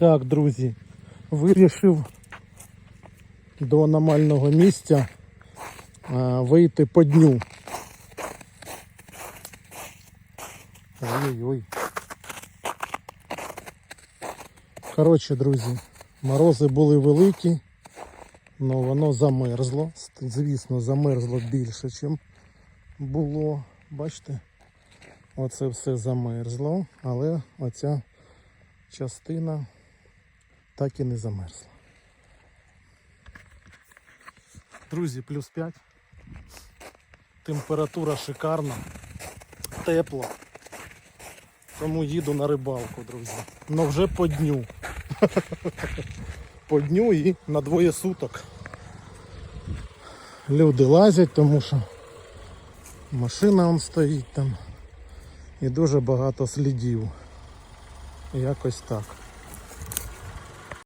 Так, друзі, вирішив до аномального місця вийти по дню. Ой-ой-ой. Коротше, друзі, морози були великі, але воно замерзло. Звісно, замерзло більше, ніж було. Бачите? Оце все замерзло, але оця частина так і не замерзла. Друзі, плюс 5. Температура шикарна, тепло. Тому їду на рибалку, друзі. Но вже по дню. По дню і на двоє суток. Люди лазять, тому що машина он стоїть там. І дуже багато слідів. Якось так.